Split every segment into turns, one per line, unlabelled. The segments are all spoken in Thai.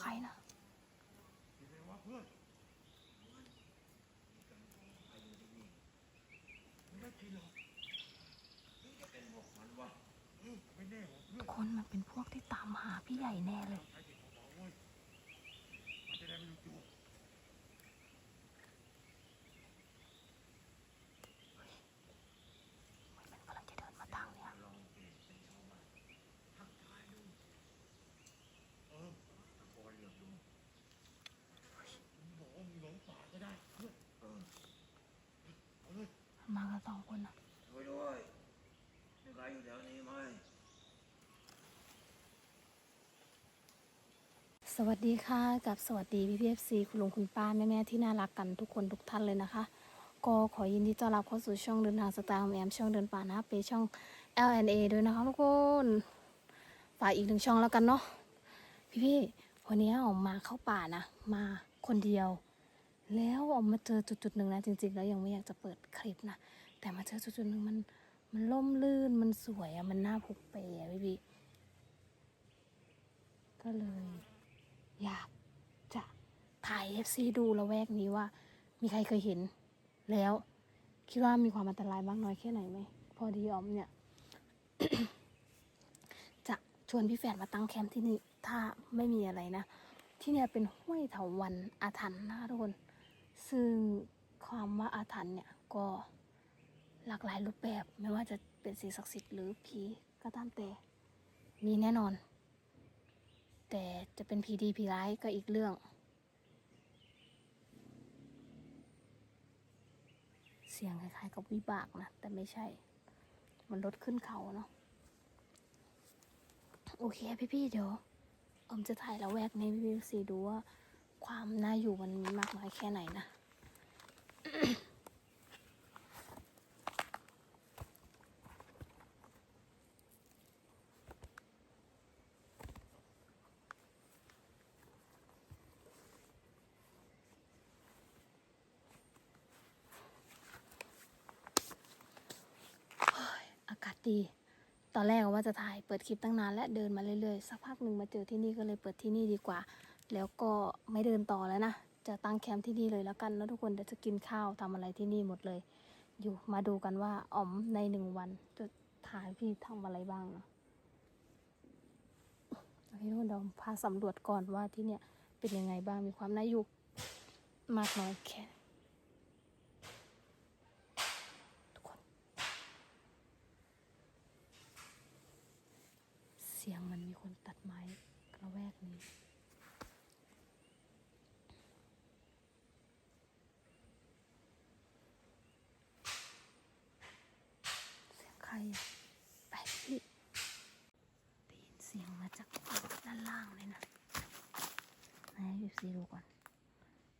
ใครนะคนมันเป็นพวกที่ตามหาพี่ใหญ่แน่เลย
ใช้ติดเบาๆเว้ยมันจะได้ไม่รู้ตัว
มันกำลังจะเดินมาทางเนี้ย
ลองเปลี่ยนเป็นชาวบ้านทักทายดูเออตะโกนเรียกดูมึงบอกว่ามึงหลงป่าก็ได้เพื่อนเออเอาเลย
มากันสองคนนะ
ช่วยด้วยมีใครอยู่แถวนี้ไหม
สวัสดีค่ะกับสวัสดีพี่พีเอฟซีคุณลุงคุณป้าแม่แม่ที่น่ารักกันทุกคนทุกท่านเลยนะคะ ก็ขอยินดีต้อนรับเข้าสู่ช่องเดินทางสไตล์แอมช่องเดินป่านะเปช่อง LNA ด้วยนะคะทุกคนฝากอีกหนึ่งช่องแล้วกันเนาะพี่พี่วันนี้ออกมาเข้าป่านะมาคนเดียว แล้วออกมาเจอจุดๆหนึ่งนะจริง ๆ แล้วยังไม่อยากจะเปิดคลิปนะแต่มาเจอจุดๆหนึ่งมัน มันล่มลื่นมันสวยอะมันน่าผูกเปอะพี่พี่ก็เลย อยากจะถ่ายเอฟซีดูละแวกนี้ว่า มีใครเคยเห็น แล้ว คิดว่ามีความอันตรายบ้างน้อยแค่ไหนไหมพอดีออมเนี่ย จะชวนพี่แฝดมาตั้งแคมป์ที่นี่ ถ้าไม่มีอะไรนะ ที่เนี่ยเป็นห้วยเถาวันอาถรรพ์นะทุกคนซึ่งความว่าอาถรรพ์เนี่ยก็ หลากหลายรูปแบบไม่ว่าจะเป็นสิ่งศักดิ์สิทธิ์หรือผีก็ตามแต่มีแน่นอน แต่จะเป็นผีดีผีร้ายก็อีกเรื่อง เสียงคล้ายๆกับวิบากนะ แต่ไม่ใช่ มันรถขึ้นเขาเนาะโอเคพี่ๆเดี๋ยวอมจะถ่ายละแวกในพี่ๆสีดูว่าความน่าอยู่มันมีมากน้อยแค่ไหนนะ ดี ตอนแรกว่าจะถ่ายเปิดคลิปตั้งนานและเดินมาเรื่อยๆ สักพักหนึ่งมาเจอที่นี่ก็เลยเปิดที่นี่ดีกว่า แล้วก็ไม่เดินต่อแล้วนะ จะตั้งแคมป์ที่นี่เลยแล้วกันนะทุกคนเดี๋ยวจะกินข้าวทำอะไรที่นี่หมดเลย อยู่มาดูกันว่าอ๋อมในหนึ่งวันจะถ่ายพี่ทำอะไรบ้างนะโอเคทุกคนเดี๋ยวพาสำรวจก่อนว่าที่เนี่ยเป็นยังไงบ้างมีความน่าอยู่มากน้อยแค่ไหนทุกคน เสียงมันมีคนตัดไม้กระแวกนี้ เสียงใครอะไปพี่ได้ยินเสียงมาจากด้านล่างเลยนะไหนพี่ซีดูก่อน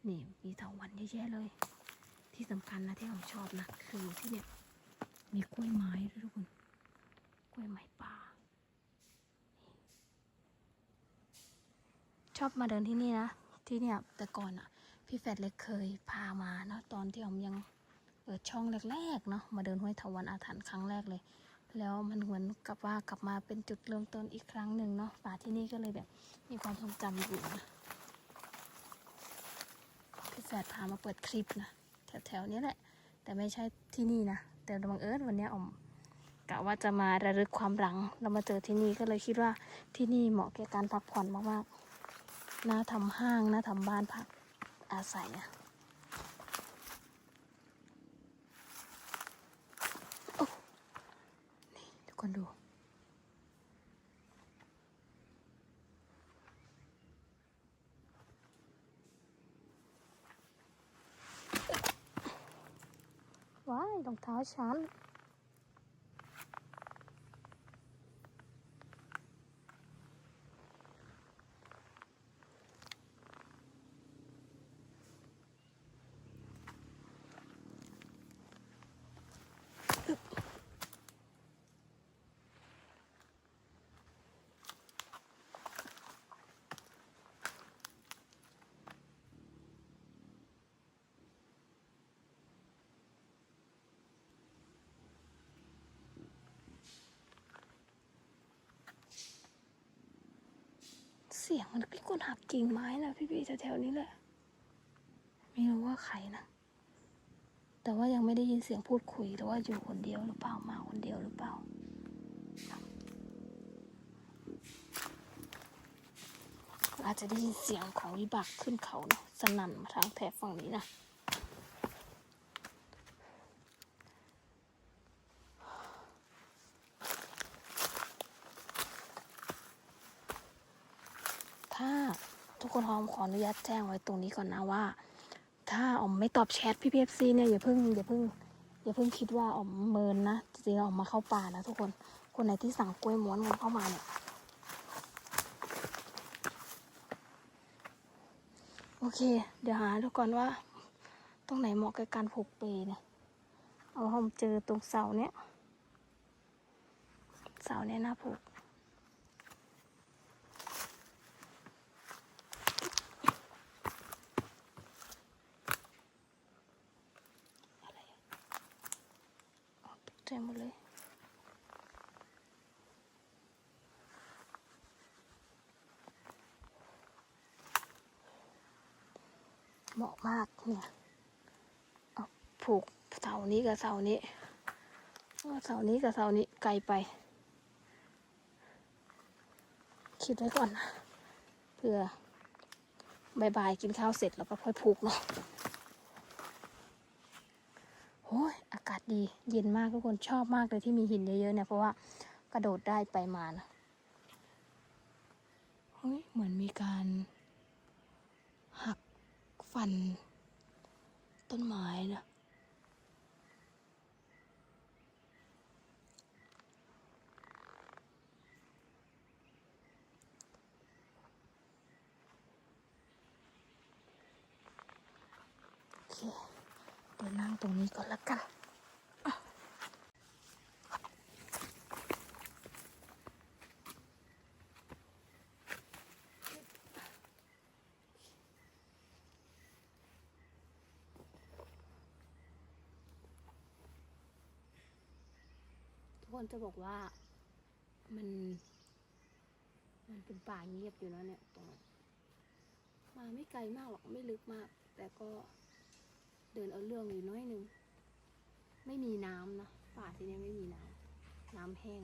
นี่มีเถาวันเยอะแยะเลย ที่สำคัญนะที่ผมชอบนะ คือที่เนี่ยมีกล้วยไม้ด้วยทุกคน กล้วยไม้ป่า ช อบมาเดินที่นี่นะ ที่เนี่ยแต่ก่อนอะ พี่แฟดเล็กเคยพามาเนาะตอนที่อมยังเปิดช่องแรกๆเนาะมาเดินห้วยทวันอาถรรพ์ครั้งแรกเลย แล้วมันเหมือนกับว่ากลับมาเป็นจุดเริ่มต้นอีกครั้งหนึ่งเนาะป่าที่นี่ก็เลยแบบมีความทรงจำอยู่นะพี่แฟดพามาเปิดคลิปนะแถวๆนี้แหละ แต่ไม่ใช่ที่นี่นะแต่บังเอิญวันเนี้ยออมกะว่าจะมาระลึกความหลัง เรามาเจอที่นี่ก็เลยคิดว่าที่นี่เหมาะแก่การพักผ่อนมากๆ น่าทำห้างน่าทำบ้านพักอาศัยอะโอ้นี่ทุกคนดูว้ายรองเท้าฉัน สียงมันพี่คนหักกิ่งไม้นะพี่ๆแถวๆนี้แหละไม่รู้ว่าใครนะ แต่ว่ายังไม่ได้ยินเสียงพูดคุยแต่ว่าอยู่คนเดียวหรือเปล่ามาคนเดียวหรือเปล่าอาจจะได้ยินเสียงของวิบากขึ้นเขาเนาะสนั่นมาทางแถบฝั่งนี้นะ ถ้าทุกคนหอม ขออนุญาตแจ้งไว้ตรงนี้ก่อนนะว่า ถ้าออมไม่ตอบแชทพี่พีเอฟซีเนี่ยอย่าเพิ่งอย่าเพิ่งอย่าเพิ่งคิดว่าออมเมินนะจริงๆออมมาเข้าป่านะทุกคนคนไหนที่สั่งกล้วยม้วนกันเข้ามาเนี่ยโอเค เดี๋ยวหาดูก่อนว่า ตรงไหนเหมาะกับการผูกเปลเนี่ยเอาผมเจอตรงเสาเนี้ยเสาเนี้ยน่าผูก อะไรอะ อ๋อตกใจหมดเลย เหมาะมากเนี่ยเอาผูกเสานี้กับเสานี้เอาเสานี้กับเสานี้ไกลไปคิดไว้ก่อนนะเพื่อบายบายกินข้าวเสร็จแล้วก็ค่อยผูกเนาะ โอ้ยอากาศดีเย็นมากทุกคนชอบมากเลยที่มีหินเยอะๆเนี่ยเพราะว่ากระโดดได้ไปมานะเฮ้ยเหมือนมีการ หักฟัน ต้นไม้นะ เดี๋ยวนั่งตรงนี้ก่อนละกันทุกคนจะบอกว่ามัน มันเป็นป่าเงียบอยู่นะเนี่ยตรงนั้มาไม่ไกลมากหรอกไม่ลึกมาก แต่ก็ เดินเอาเรื่องอยู่น้อยนึง ไม่มีน้ำนะป่าที่นี่ไม่มีน้ำน้ำแห้ง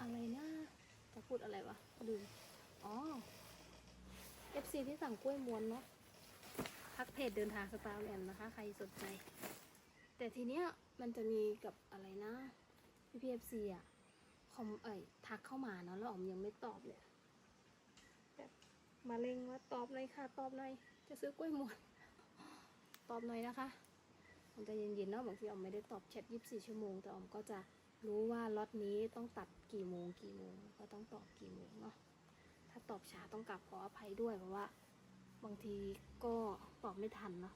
อะไรนะจะพูดอะไรวะลืมอ๋อ FC ที่สั่งกล้วยม้วนเนาะทักเพจเดินทางสตาร์แลนด์นะคะ ใครสนใจ แต่ทีเนี้ยมันจะมีกับอะไรนะพี่พีเอฟซีอะ อมเอ้ยทักเข้ามาเนาะแล้วอ๋อมยังไม่ตอบเลยแบบมาเล็งว่าตอบหน่อยค่ะ ตอบหน่อยจะซื้อกล้วยม้วนตอบหน่อยนะคะมันจะเย็นๆเนาะบางทีอ๋อมไม่ได้ตอบแชท24ชั่วโมง แต่อ๋อมก็จะรู้ว่าล็อตนี้ต้องตัดกี่โมงกี่โมง ก็ต้องตอบกี่โมงเนาะถ้าตอบช้าต้องกลับขออภัยด้วยเพราะว่า บางทีก็ตอบไม่ทันเนาะ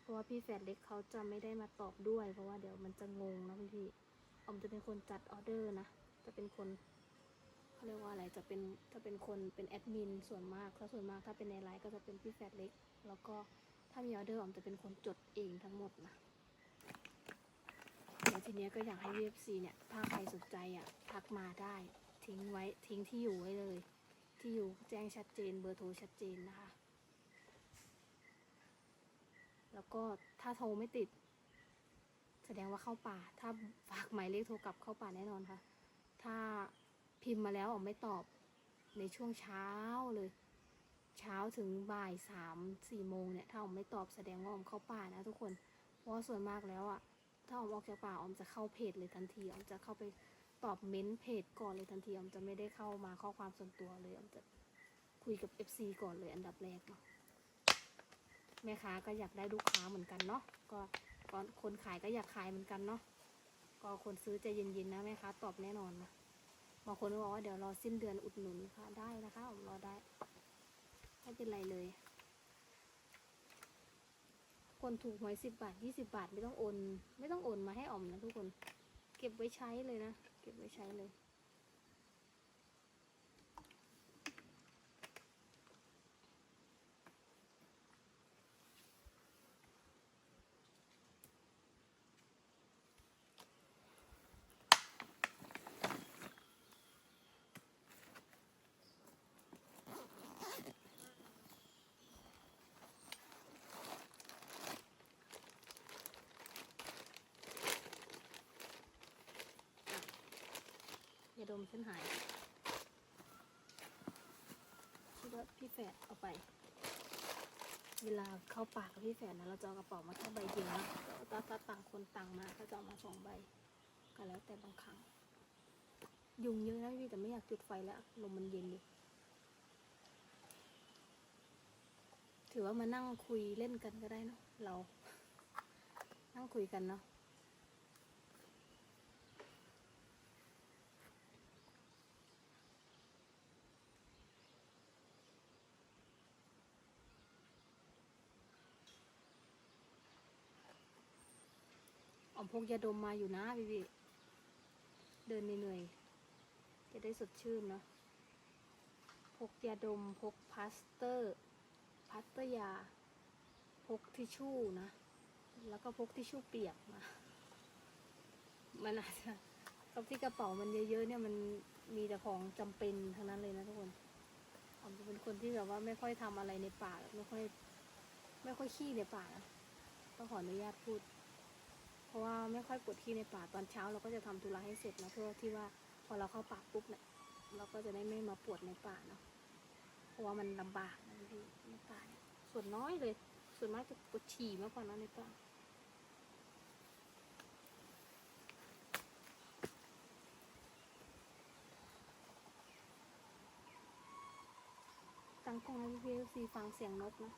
เพราะว่าพี่แฟนเล็กเขาจะไม่ได้มาตอบด้วย เพราะว่าเดี๋ยวมันจะงงนะพี่พี่ๆออมจะเป็นคนจัดออเดอร์นะ จะเป็นคนเขาเรียกว่าอะไรจะเป็นจะเป็นคนเป็นแอดมินส่วนมากถ้าส่วนมากถ้าเป็นในไลน์ก็จะเป็นพี่แฟนเล็ก แล้วก็ถ้ามีออเดอร์ออมจะเป็นคนจดเองทั้งหมดนะแล้วทีเนี้ยก็อยากให้ VFC เนี่ย ถ้าใครสนใจอะทักมาได้ทิ้งไว้ทิ้งที่อยู่ไว้เลย ที่อยู่แจ้งชัดเจนเบอร์โทรชัดเจนนะคะ แล้วก็ถ้าโทรไม่ติด แสดงว่าเข้าป่า ถ้าฝากหมายเลขโทรกลับเข้าป่าแน่นอนค่ะ ถ้าพิมพ์มาแล้วออไม่ตอบในช่วงเช้าเลย เช้าถึงบ่ายสามสี่โมงเนี่ยถ้าออมไม่ตอบแสดงว่าออมเข้าป่านะทุกคน เพราะส่วนมากแล้วอะถ้าออมออกจากป่าออมจะเข้าเพจเลยทันทีออมจะเข้าไปตอบเม้นต์เพจก่อนเลยทันทีออมจะไม่ได้เข้ามาข้อความส่วนตัวเลยออมจะคุยกับ FC ก่อนเลยอันดับแรกเนาะแม่ค้าก็อยากได้ลูกค้าเหมือนกันเนาะก็ก็คนขายก็อยากขายเหมือนกันเนาะ ก็คนซื้อใจเย็นๆนะแม่ค้าตอบแน่นอนนะบางคนก็บอกว่าเดี๋ยวรอสิ้นเดือนอุดหนุนค่ะ ได้นะคะผมรอได้ไม่เป็นไรเลย คนถูกหวยสิบบาทยี่สิบาทไม่ต้องโอน ไม่ต้องโอนมาให้อ่อมนะทุกคน เก็บไว้ใช้เลยนะ เก็บไว้ใช้เลย ดมฉันหายคิดว่าพี่แฝดเอาไป เวลาเข้าปากกับพี่แฝดนะเราจะเอากระเป๋ามาแค่ใบเดียวนะตาถ้าต่างคนต่างมาก็จะเอามาสองใบก็แล้วแต่บางครั้ง ยุงเยอะนะพี่แต่ไม่อยากจุดไฟแล้วลมมันเย็นอยู่ถือว่ามานั่งคุยเล่นกันก็ได้เนาะเรา นั่งคุยกันเนาะ พกยาดมมาอยู่นะพี่พี่เดินเหนื่อยๆจะได้สดชื่นเนาะพกยาดมพกพลาสเตอร์พลาสเตอร์ยา พกทิชชู่นะ แล้วก็พกทิชชู่เปียกมามันอาจจะกับที่กระเป๋ามันเยอะๆเนี่ยมันมีแต่ของจำเป็นทั้งนั้นเลยนะทุกคนออมจะเป็นคนที่แบบว่าไม่ค่อยทำอะไรในป่าไม่ค่อย ไม่ค่อยขี้ในป่านะต้องขออนุญาตพูด ราะว่าไม่ค่อยปวดขี้ในป่าตอนเช้า เราก็จะทำธุระให้เสร็จนะเพื่อที่ว่าพอเราเข้าป่าปุ๊บเนี่ยเราก็จะได้ไม่มาปวดในป่าเนาะเพราะว่ามันลำบากนะพี่ในป่าเนี่ยส่วนน้อยเลย ส่วนมากจะปวดฉี่มากกว่านะในป่าตั้งกล้องให้พี่พีซีฟังเสียงนกนะ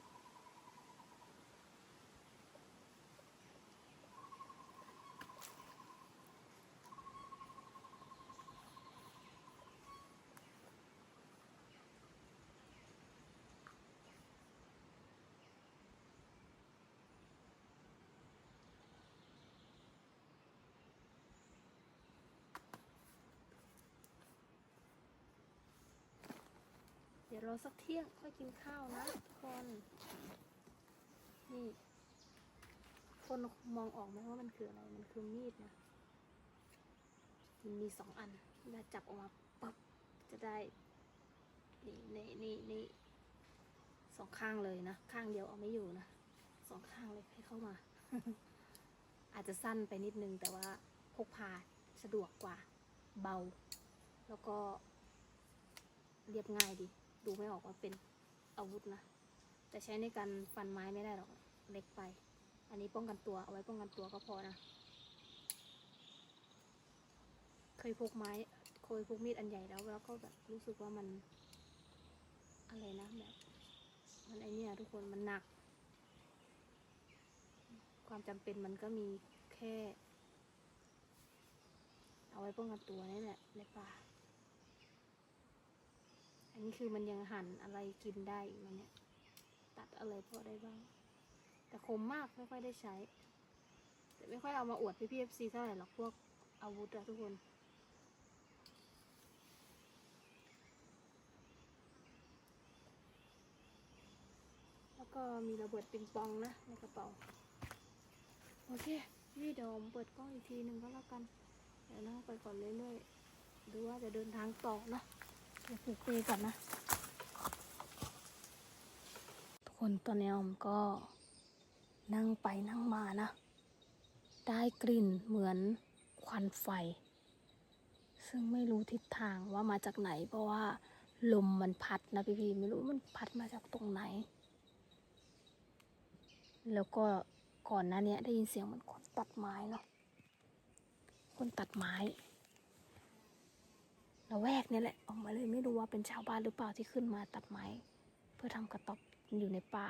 เดี๋ยวรอสักเที่ยงค่อยกินข้าวนะทุกคน นี่ คนมองออกไหมว่ามันคืออะไร มันคือมีดนะ มันมีสองอันเวลาจับออกมาปั๊บจะได้ นี่นี่นี่นี่สองข้างเลยนะ ข้างเดียวเอาไม่อยู่นะ สองข้างเลยให้เข้ามา อาจจะสั้นไปนิดนึงแต่ว่าพกพาสะดวกกว่า เบา แล้วก็เรียบง่ายดี ดูไม่ออกว่าเป็นอาวุธนะ แต่ใช้ในการฟันไม้ไม่ได้หรอกเล็กไป อันนี้ป้องกันตัวเอาไว้ป้องกันตัวก็พอนะ เคยพกไม้เคยพกมีดอันใหญ่แล้วแล้วก็แบบรู้สึกว่ามันอะไรนะแบบมันไอเนี่ยทุกคนมันหนัก ความจำเป็นมันก็มีแค่ เอาไว้ป้องกันตัวนี่แหละในป่า นนี้คือมันยังหั่นอะไรกินได้อีกมันเนี่ย ตัดอะไรพอได้บ้าง แต่คมมากไม่ค่อยได้ใช้ แต่ไม่ค่อยเอามาอวดพี่พีเอฟซีเท่าไหร่หรอกพวกอาวุธอะทุกคนแล้วก็มีระเบิดปิงปองนะ ในกระเป๋า โอเคพี่เดี๋ยวผมเปิดกล้องอีกทีหนึ่งก็แล้วกัน เดี๋ยวนั่งไปก่อนเรื่อยๆดูว่าจะเดินทางต่อนะ ดี๋ยวผูกเปลก่อนนะ ทุกคนตอนนี้ออมก็นั่งไปนั่งมานะ ได้กลิ่นเหมือนควันไฟ ซึ่งไม่รู้ทิศทางว่ามาจากไหน เพราะว่าลมมันพัดนะพี่พีไม่รู้มันพัดมาจากตรงไหน แล้วก็ก่อนหน้าเนี้ยได้ยินเสียงเหมือนคนตัดไม้เนาะคนตัดไม้ ละแวกเนี่ยแหละออกมาเลยไม่รู้ว่าเป็นชาวบ้านหรือเปล่าที่ขึ้นมาตัดไม้ เพื่อทำกระต๊อบอยู่ในป่า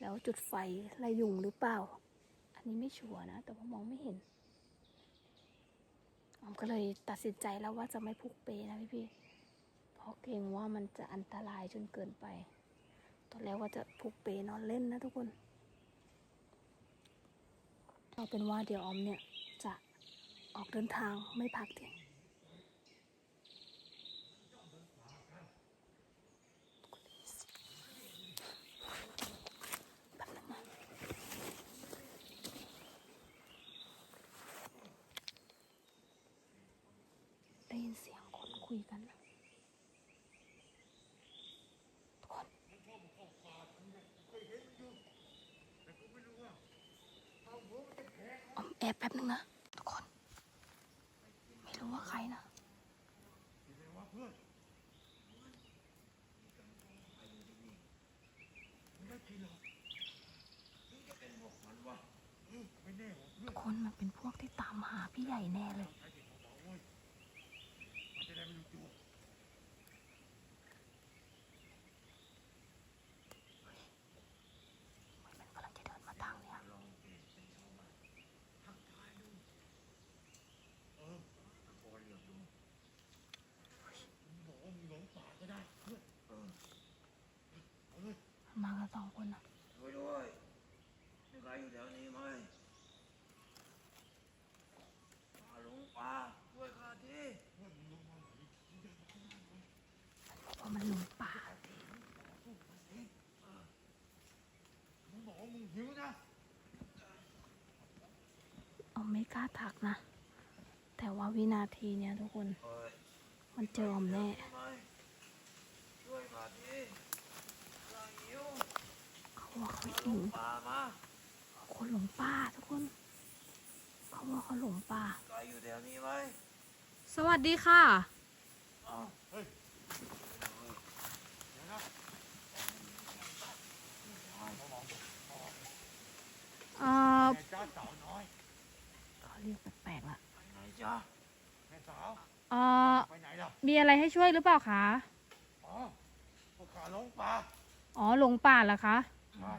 แล้วจุดไฟไล่ยุงหรือเปล่า อันนี้ไม่ชัวร์นะ แต่ว่ามองไม่เห็นออมก็เลยตัดสินใจแล้วว่าจะไม่ผูกเปนะพี่พี่ๆเพราะเกรงว่ามันจะอันตรายจนเกินไป ตอนแรกว่าจะผูกเปนอนเล่นนะทุกคนเอาเป็นว่าเดี๋ยวออมเนี่ยจะออกเดินทางไม่พักเที่ยงแป๊บนึงนะได้ยินเสียงคนคุยกันนะทุกคน
มันชอบมาเข้าป่าทีเนี่ยเคยเห็นมันอยู่แต่กูไม่รู้ว่าเอาหัวมันจะแทง
ออมแอบแป๊บนึงนะ ทุกคน ไม่รู้ว่าใครนะ ทุกคนมัน เป็นพวกที่ตามหาพี่ใหญ่แน่เลย
ใช้เด็กเบาๆเว้ยมันจะได้ไม่รู้ตัว
มันกำลังจะเดินมาทางเนี้ย
ลองเปลี่ยนเป็นชาวบ้านทักทายดูเออตะโกนเรียกดูมึงบอกว่ามึงหลงป่าก็ได้เพื่อนเออเอาเลย
มากันสองคนนะ
ช่วยด้วยมีใครอยู่แถวนี้ไหมป่าหลงป่าช่วยข้าทีเพื่อนมึงลงมาไหนมึงเดินมาข้างหน้าเลย
เพราะมันหลงป่า
มึงบอกว่ามึงหิวนะ
เอาไม่กล้า ทักนะ แต่ว่าวินาทีเนี้ยทุกคน
เอ้ย
มันเจออมแน่
ช่วยข้าทีข้าหิว
เขาว่าเขาหิว
ป่ามา
คนหลงป่าทุกคน เขาว่าเขาหลงป่า
ใครอยู่แถวนี้ไหม
สวัสดีค่ะ
อ้าว เฮ้ยเดี๋ยวนะ
เอ่อ
แม่จ้าสาวน้อย
เขาเรียกแปลกๆละ
ไปไหนจ้าแม่สาว
เอ่อ
ไปไหนล่ะ
มีอะไรให้ช่วยหรือเปล่าคะ
อ๋อพวกข้าหลงป่า
อ๋อหลงป่าเหรอคะ
ใช่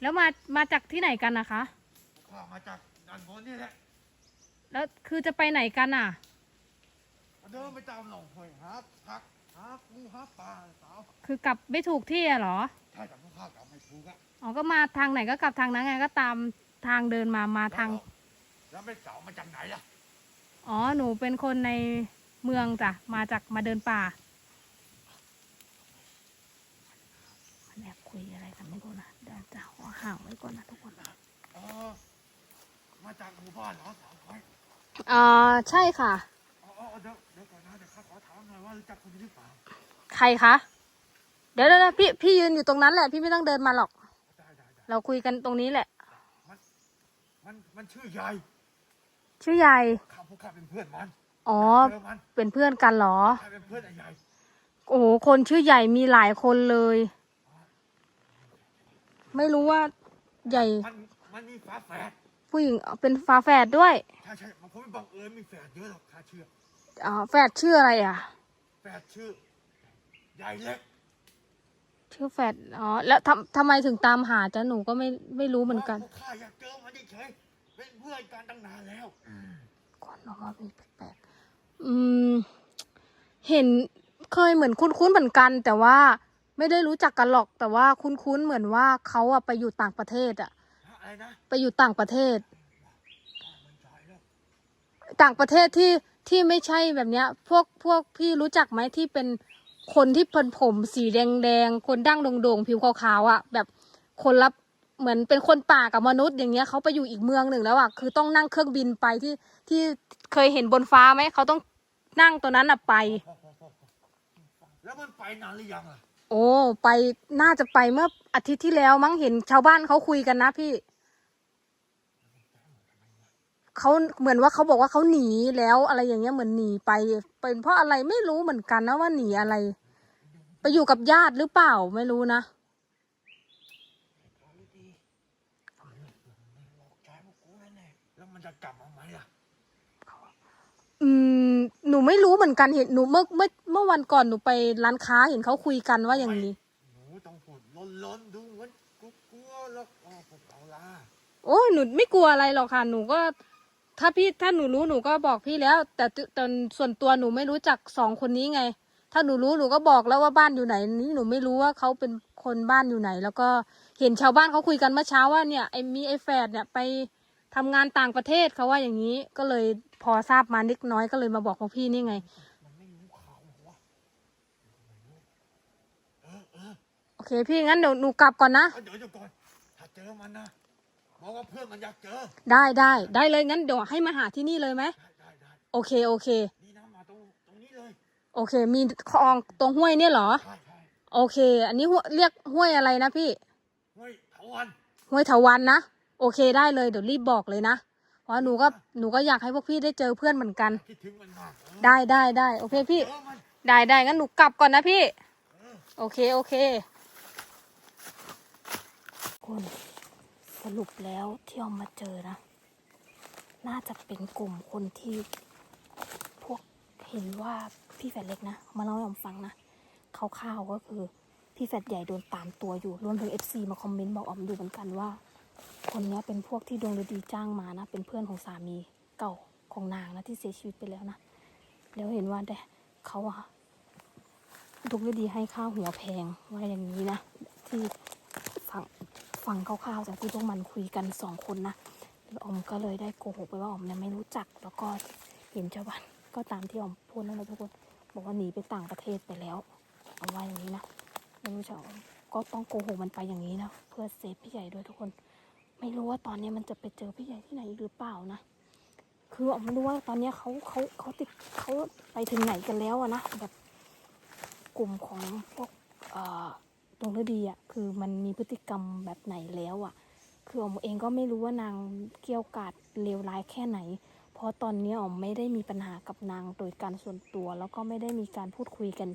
แล้วมา มาจากที่ไหนกันนะคะ
พวกข้ามาจากด้านบนนี่แหละ
แล้วคือจะไปไหนกันอะ
มาเดินไปตามหนองห้วยหาผักหาปูหาปลาสาว
คือกลับไม่ถูกที่อะเหรอ
ใช่แต่พวกข้ากลับไม่ถูกอะ
อ๋อ ก็มาทางไหนก็กลับทางนั้นไงก็ตามทางเดินมา มาทาง
แล้ว แล้วแม่สาวมาจากไหนล่ะ
อ๋อ หนูเป็นคนในเมืองจ้ะ มาจากมาเดินป่ามันแอบคุยอะไรกันไม่รู้นะเดินจะหัวห่างไว้ก่อนนะทุกคน
เออมาจากหมู่บ้านเหรอสาวน้อย
อ่าใช่ค่ะ
อ๋ออ๋อเดี๋ยวเดี๋ยวก่อนนะเดี๋ยวข้าขอถามหน่อยว่ารู้จักคนนี้หรือเปล่า
ใครคะ เดี๋ยวเดี๋ยวเดี๋ยวพี่พี่ยืนอยู่ตรงนั้นแหละ พี่ไม่ต้องเดินมาหรอก
ได้ได้ได้
เราคุยกันตรงนี้แหละ
มันมันชื่อใหญ่
ชื่อใหญ่
ข้าพวกข้าเป็นเพื่อนมัน
อ๋อ
เจอมัน
เป็นเพื่อนกันเหรอ
ข้าเป็นเพื่อนไอ้ใหญ่
โอ้โหคนชื่อใหญ่มีหลายคนเลย ไม่รู้ว่าใหญ่
มันมันมีฝาแฝด
ผู้หญิงเป็นฝาแฝดด้วย
ใช่ใช่มันคงไม่บังเอิญมีแฝดเยอะหรอกข้าเชื่อ
อ๋อแฝดชื่ออะไรอะ
แฝดชื่อ ใหญ่เล็ก
ชื่อแฟดอ๋อแล้วทำทำไมถึงตามหาจ้ะหนูก็ไม่ไม่รู้เหมือนกัน
พวกข้าอยากเจอมันเฉยๆ เป็นเพื่อนกันตั้งนานแล้ว
ก่อนออกมาเป็นแปลกๆอืม เห็นเคยเหมือนคุ้นๆเหมือนกัน แต่ว่าไม่ได้รู้จักกันหรอก แต่ว่าคุ้นๆเหมือนว่าเขาอะไปอยู่ต่างประเทศอะ
อะไรนะ
ไปอยู่ต่างประเทศ
มันใช่แล้ว
ต่างประเทศที่ที่ไม่ใช่แบบเนี้ย พวกพวกพี่รู้จักไหมที่เป็นคนที่เป็นผมสีแดงแดงๆคนดั้งโด่งๆผิวขาวๆอะ่ะแบบคนรับ เหมือนเป็นคนป่ากับมนุษย์อย่างเงี้ยเขาไปอยู่อีกเมืองหนึ่งแล้วอะ่ะคือต้องนั่งเครื่องบินไปที่ที่เคยเห็นบนฟ้าไหมเขาต้องนั่งตัวนั้นอะ่ะไป
พอพอพอพอแล้วมันไปนานหรือยังล่ะ
โอ้ไปน่าจะไปเมื่ออาทิตย์ที่แล้วมั้งเห็นชาวบ้านเขาคุยกันนะพี่เขาเหมือนว่าเขาบอกว่าเขาหนีแล้วอะไรอย่างเงี้ยเหมือนหนีไป เป็นเพราะอะไรไม่รู้เหมือนกันนะว่าหนีอะไร ไปอยู่กับญาติหรือเปล่าไม่รู้นะ
เอาดีหลอกใจพวกกูแน่ๆแล้วมันจะกลับมาไหมล่ะ
อืมหนูไม่รู้เหมือนกันเห็นหนูเมื่อเมื่อเมื่อวันก่อนหนูไปร้านค้าเห็นเขาคุยกันว่าอย่างนี้
หนูต้องพูดล้นๆดูเหมือนกูกลัวแล้วอ๋อพวกเราล่ะ
โอ้ยหนูไม่กลัวอะไรหรอกค่ะ หนูก็ ถ้าพี่ถ้าหนูรู้หนูก็บอกพี่แล้ว แต่ตตอนส่วนตัวหนูไม่รู้จักสองคนนี้ไง ถ้าหนูรู้หนูก็บอกแล้วว่าบ้านอยู่ไหนนี่หนูไม่รู้ว่าเขาเป็นคนบ้านอยู่ไหน แล้วก็เห็นชาวบ้านเขาคุยกันเมื่อเช้าว่าเนี่ยไอ้มีไอ้แฝดเนี่ยไป ทำงานต่างประเทศเขาว่าอย่างนี้ก็เลยพอทราบมานิดน้อยก็เลยมาบอกพวกพี่นี่ไง
มันไม่รู้ข่าวหรอวะเออเออ
โอเคพี่งั้นเดี๋ยวหนูกลับก่อนนะ
เอาเดี๋ยวเดี๋ยวก่อนถ้าเจอมันนะบอกว่าเพื่อนมันอยากเจอ
ได้ได้ได้เลยงั้นเดี๋ยวให้มาหาที่นี่เลยไหม
ได้ได้ได้
โอเคโอเค
นี่นะมาตรงตรงนี้เลย
โอเค มีคลองตรงห้วยเนี่ยเหรอ
ใช่ใช่
โอเค อันนี้ห้วยเรียกห้วยอะไรนะพี่
เฮ้ยเถาวัน
ห้วยเถาวันนะ โอเคได้เลยเดี๋ยวรีบบอกเลยนะเพราะหนูก็หนูก็อยากให้พวกพี่ได้เจอเพื่อนเหมือนกัน
คิดถึงมันมากเออ
ได้ได้ได้โอเคพี่
เจอมัน
ได้ได้งั้นหนูกลับก่อนนะพี่
เออ
โอเค โอเคคุณสรุปแล้วที่เอามาเจอนะ น่าจะเป็นกลุ่มคนที่ พวกเห็นว่าพี่แฝดเล็กนะมาเล่าให้ผมฟังนะคร่าวๆก็คือ พี่แฝดใหญ่โดนตามตัวอยู่รวมถึง FC มาคอมเมนต์บอกออมดูเหมือนกันว่า คนนี้เป็นพวกที่ดวงฤดีจ้างมานะ เป็นเพื่อนของสามีเก่าของนางนะที่เสียชีวิตไปแล้วนะ แล้วเห็นว่าแต่เขาอะดวงฤดีให้ค่าวหัวแพงว่าอย่างนี้นะ ที่ฟังฟังคร่าวๆจากที่พวกมันคุยกันสองคนนะอมก็เลยได้โกหกไปว่าอมเนี่ยไม่รู้จักแล้วก็เห็นชาวบ้านก็ตามที่อมพูดนั่นแหละทุกคนบอกว่าหนีไปต่างประเทศไปแล้วเอาไว่าอย่างนี้นะไม่รู้จะเอาก็ต้องโกหกมันไปอย่างนี้นะเพื่อเซฟพี่ใหญ่ด้วยทุกคน ไม่รู้ว่าตอนนี้มันจะไปเจอพี่ใหญ่ที่ไหนอีกหรือเปล่านะ คือออกไม่รู้ว่าตอนนี้เขาเขาเขาติดเขาไปถึงไหนกันแล้วอะนะแบบกลุ่มของพวกเอ่อดวงฤดีอะคือมันมีพฤติกรรมแบบไหนแล้วอะคือออมเองก็ไม่รู้ว่านางเกี่ยวกาดเลวร้ายแค่ไหน เพราะตอนนี้ออมไม่ได้มีปัญหากับนางโดยการส่วนตัว แล้วก็ไม่ได้มีการพูดคุยกัน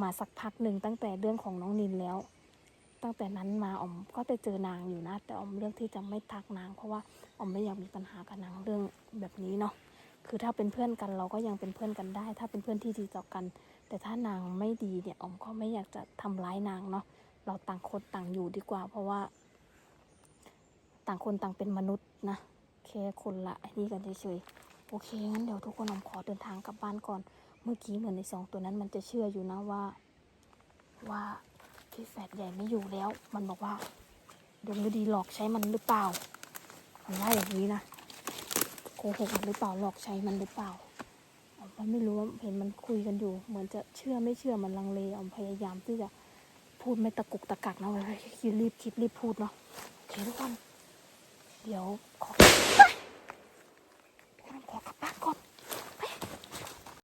มาสักพักหนึ่งตั้งแต่เรื่องของน้องนินแล้ว ตั้งแต่นั้นมาอมก็ไปเจอนางอยู่นะ แต่อมเลือกที่จะไม่ทักนาง เพราะว่าอมไม่อยากมีปัญหากับนางเรื่องแบบนี้เนาะคือถ้าเป็นเพื่อนกันเราก็ยังเป็นเพื่อนกันได้ ถ้าเป็นเพื่อนที่ดีต่อกัน แต่ถ้านางไม่ดีเนี่ยอมก็ไม่อยากจะทำร้ายนางเนาะเราต่างคนต่างอยู่ดีกว่า เพราะว่า ต่างคนต่างเป็นมนุษย์นะแค่คนละไอ้นี่กันเฉยๆโอเคงั้นเดี๋ยวทุกคนอมขอเดินทางกลับบ้านก่อน เมื่อกี้เหมือนในสองตัวนั้นมันจะเชื่ออยู่นะว่าว่า พี่แฝดใหญ่ไม่อยู่แล้ว มันบอกว่าดวงฤดีหลอกใช้มันหรือเปล่ามันว่าอย่างนี้นะโกหกมันหรือเปล่าหลอกใช้มันหรือเปล่าออมก็ไม่รู้ว่าเห็นมันคุยกันอยู่ เหมือนจะเชื่อไม่เชื่อมันลังเลออมพยายามที่จะพูดไม่ตะกุกตะกักนะเว้ยรีบคิดรีบพูดเนาะโอเคทุกคนเดี๋ยวขอ